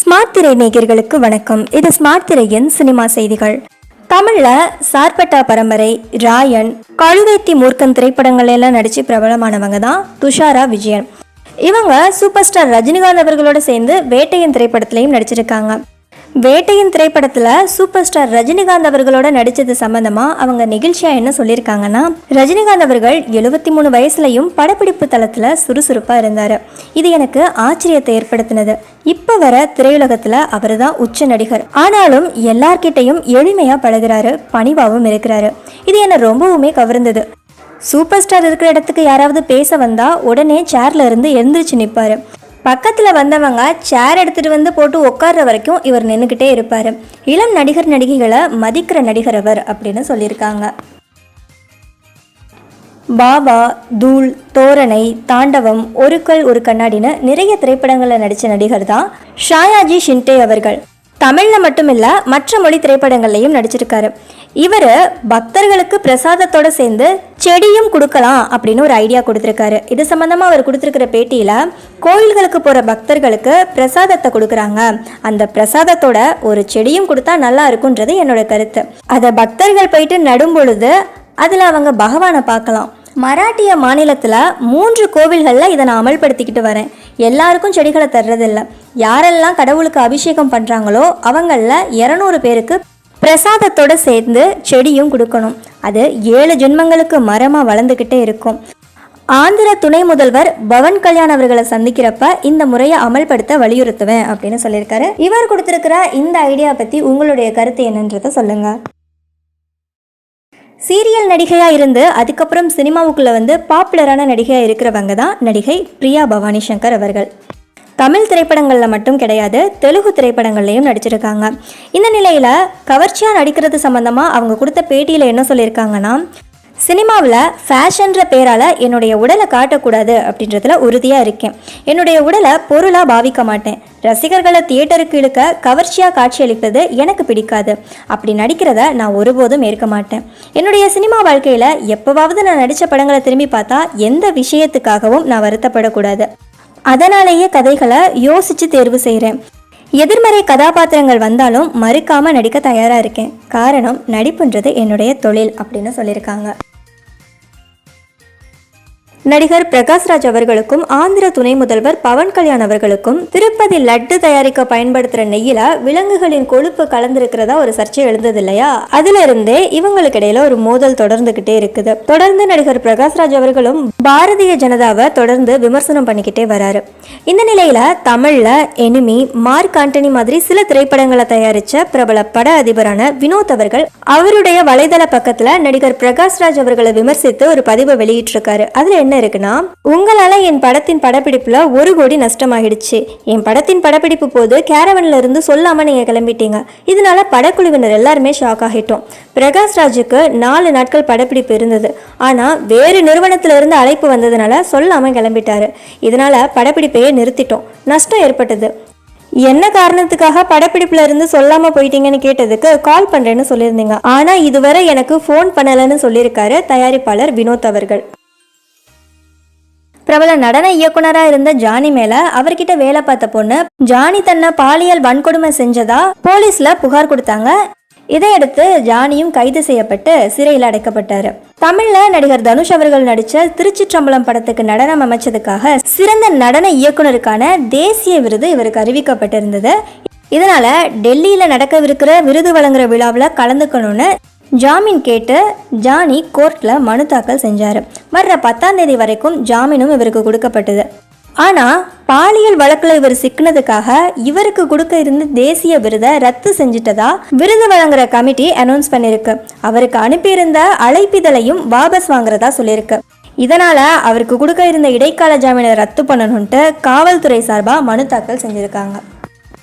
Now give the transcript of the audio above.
Smart திரை நேயர்களுக்கு வணக்கம். இது ஸ்மார்ட் திரையின் சினிமா செய்திகள். தமிழ்ல சார்பட்டா பரம்பரை ராயன் கழுதைத்தி மூர்க்கன் திரைப்படங்கள் எல்லாம் நடிச்சு பிரபலமானவங்க தான் துஷாரா விஜயன். இவங்க சூப்பர் ஸ்டார் ரஜினிகாந்த் அவர்களோட சேர்ந்து வேட்டையன் திரைப்படத்திலையும் நடிச்சிருக்காங்க. வேட்டையின் திரைப்படத்தில் சூப்பர் ஸ்டார் ரஜினிகாந்த் அவர்களோட நடித்தது சம்மந்தமாக அவங்க நெகிழ்ச்சியாக என்ன சொல்லியிருக்காங்கன்னா ரஜினிகாந்த் அவர்கள் எழுபத்தி மூணு வயசுலையும் படப்பிடிப்பு தளத்தில் சுறுசுறுப்பாக இருந்தார். இது எனக்கு ஆச்சரியத்தை ஏற்படுத்தினது. இப்போ வர திரையுலகத்தில் அவர் தான் உச்ச நடிகர். ஆனாலும் எல்லார்கிட்டையும் எளிமையாக பழகிறாரு பணிவாவும் இருக்கிறாரு. இது என்னை ரொம்பவுமே கவர்ந்தது. சூப்பர் ஸ்டார் இருக்கிற இடத்துக்கு யாராவது பேச வந்தால் உடனே சேர்ல இருந்து எழுந்திரிச்சு நிற்பாரு பக்கத்தில் வந்தவங்க சேர் எடுத்துகிட்டு வந்து போட்டு உட்கார்ற வரைக்கும் இவர் நின்றுக்கிட்டே இருப்பார். இளம் நடிகர் நடிகைகளை மதிக்கிற நடிகர் அவர் அப்படின்னு சொல்லியிருக்காங்க. பாபா தூள் தோரணை தாண்டவம் ஒருக்கல் ஒரு கண்ணாடின்னு நிறைய திரைப்படங்களில் நடித்த நடிகர் தான் ஷாயாஜி ஷிண்டே அவர்கள். தமிழில் மட்டுமில்ல மற்ற மொழி திரைப்படங்கள்லையும் நடிச்சிருக்காரு. இவர் பக்தர்களுக்கு பிரசாதத்தோட சேர்ந்து செடியும் கொடுக்கலாம் அப்படின்னு ஒரு ஐடியா கொடுத்துருக்காரு. இது சம்மந்தமாக அவர் கொடுத்துருக்கிற பேட்டியில் கோயில்களுக்கு போகிற பக்தர்களுக்கு பிரசாதத்தை கொடுக்குறாங்க. அந்த பிரசாதத்தோட ஒரு செடியும் கொடுத்தா நல்லா இருக்குன்றது என்னோட கருத்து. அதை பக்தர்கள் போயிட்டு நடும் பொழுது அதில் அவங்க பகவானை பார்க்கலாம். மராட்டிய மாநிலத்தில் மூன்று கோவில்களில் இதை நான் அமல்படுத்திக்கிட்டு வரேன். எல்லாருக்கும் செடிகளை தர்றதில்ல. யாரெல்லாம் கடவுளுக்கு அபிஷேகம் பண்ணுறாங்களோ அவங்களில் இரநூறு பேருக்கு பிரசாதத்தோடு சேர்ந்து செடியும் கொடுக்கணும். அது ஏழு ஜென்மங்களுக்கு மரமாக வளர்ந்துக்கிட்டே இருக்கும். ஆந்திர துணை முதல்வர் பவன் கல்யாண் அவர்களை சந்திக்கிறப்ப இந்த முறையை அமல்படுத்த வலியுறுத்துவேன் அப்படின்னு சொல்லியிருக்காரு. இவர் கொடுத்துருக்கிற இந்த ஐடியா பற்றி உங்களுடைய கருத்து என்னன்றதை சொல்லுங்கள் சீரியல் நடிகையாக இருந்து அதுக்கப்புறம் சினிமாவுக்குள்ளே வந்து பாப்புலரான நடிகையாக இருக்கிறவங்க தான் நடிகை பிரியா பவானி சங்கர் அவர்கள். தமிழ் திரைப்படங்களில் மட்டும் கிடையாது தெலுங்கு திரைப்படங்கள்லையும் நடிச்சிருக்காங்க. இந்த நிலையில் கவர்ச்சியாக நடிக்கிறது சம்மந்தமாக அவங்க கொடுத்த பேட்டியில் என்ன சொல்லியிருக்காங்கன்னா சினிமாவில் ஃபேஷன்ற பேரால் என்னுடைய உடலை காட்டக்கூடாது அப்படின்றதுல உறுதியாக இருக்கேன். என்னுடைய உடலை பொருளாக பாவிக்க மாட்டேன். ரசிகர்களை தியேட்டருக்கு இழுக்க கவர்ச்சியாக காட்சியளிப்பது எனக்கு பிடிக்காது. அப்படி நடிக்கிறத நான் ஒருபோதும் ஏற்க மாட்டேன். என்னுடைய சினிமா வாழ்க்கையில் எப்போவாவது நான் நடித்த படங்களை திரும்பி பார்த்தா எந்த விஷயத்துக்காகவும் நான் வருத்தப்படக்கூடாது. அதனாலேயே கதைகளை யோசித்து தேர்வு செய்கிறேன் எதிர்மறை கதாபாத்திரங்கள் வந்தாலும் மறுக்காமல் நடிக்க தயாராக இருக்கேன். காரணம் நடிப்புன்றது என்னுடைய தொழில் அப்படின்னு சொல்லியிருக்காங்க. நடிகர் பிரகாஷ்ராஜ் அவர்களுக்கும் ஆந்திர துணை முதல்வர் பவன் கல்யாண் அவர்களுக்கும் திருப்பதி லட்டு தயாரிக்க பயன்படுத்துற நெய்யில விலங்குகளின் கொழுப்பு கலந்திருக்கிறதா ஒரு சர்ச்சை எழுந்தது இல்லையா அதுல இருந்தே இவங்களுக்கு இடையில ஒரு மோதல் தொடர்ந்துகிட்டே இருக்குது. தொடர்ந்து நடிகர் பிரகாஷ்ராஜ் அவர்களும் பாரதிய ஜனதாவை தொடர்ந்து விமர்சனம் பண்ணிக்கிட்டே வராரு. இந்த நிலையில தமிழ்ல எனிமி மார்க் ஆண்டனி மாதிரி சில திரைப்படங்களை தயாரிச்ச பிரபல பட அதிபரான வினோத் அவர்கள் அவருடைய வலைதள பக்கத்துல நடிகர் பிரகாஷ்ராஜ் அவர்களை விமர்சித்து ஒரு பதிவை வெளியிட்டிருக்காரு. அதுல என்ன இருக்குன்னா உங்களால என் படத்தின் படப்பிடிப்புல ஒரு கோடி நஷ்டமாகிடுச்சு. என் படத்தின் படப்பிடிப்பு போது கேரவன்ல இருந்து சொல்லாம நீங்க கிளம்பிட்டீங்க. இதனால படக்குழுவினர் எல்லாருமே ஷாக் ஆகிட்டோம். பிரகாஷ் ராஜுக்கு நாலு நாட்கள் படப்பிடிப்பு இருந்தது. ஆனா வேறு நிறுவனத்துல இருந்து அழைப்பு வந்ததுனால சொல்லாம கிளம்பிட்டாரு. இதனால படப்பிடிப்பையே நிறுத்திட்டோம். நஷ்டம் ஏற்பட்டது. என்ன காரணத்துக்காக படப்பிடிப்புல இருந்து சொல்லாம போயிட்டீங்கன்னு கேட்டதுக்கு கால் பண்றேன்னு சொல்லியிருந்தீங்க. ஆனா இதுவரை எனக்கு ஃபோன் பண்ணலன்னு சொல்லியிருக்காரு தயாரிப்பாளர் வினோத் அவர்கள். பிரபல நடன இயக்குனராக இருந்த ஜானி மேல அவர்கிட்ட வேலை பார்த்த பொண்ணு ஜானி தன்னை பாலியல் வன்கொடுமை செஞ்சதா போலீஸ்ல புகார் கொடுத்தாங்க. இதையடுத்து ஜானியும் கைது செய்யப்பட்டு சிறையில் அடைக்கப்பட்டாரு. தமிழ்ல நடிகர் தனுஷ் அவர்கள் நடிச்ச திருச்சிற்றம்பலம் படத்துக்கு நடனம் அமைச்சதுக்காக சிறந்த நடன இயக்குனருக்கான தேசிய விருது இவருக்கு அறிவிக்கப்பட்டிருந்தது. இதனால டெல்லியில நடக்கவிருக்கிற விருது வழங்குற விழாவில் கலந்துக்கணும்னு ஜாமீன் கேட்டு ஜானி கோர்ட்டில் மனு தாக்கல் செஞ்சார். வர்ற பத்தாம் தேதி வரைக்கும் ஜாமீனும் இவருக்கு கொடுக்கப்பட்டது. ஆனால் பாலியல் வழக்கில் இவர் சிக்கினதுக்காக இவருக்கு கொடுக்க இருந்த தேசிய விருதை ரத்து செஞ்சிட்டதா விருது வழங்குற கமிட்டி அனௌன்ஸ் பண்ணியிருக்கு அவருக்கு அனுப்பியிருந்த அழைப்பிதழையும் வாபஸ் வாங்குறதா சொல்லியிருக்கு. இதனால் அவருக்கு கொடுக்க இருந்த இடைக்கால ஜாமீனை ரத்து பண்ணணுன்ட்டு காவல்துறை சார்பாக மனு தாக்கல் செஞ்சுருக்காங்க.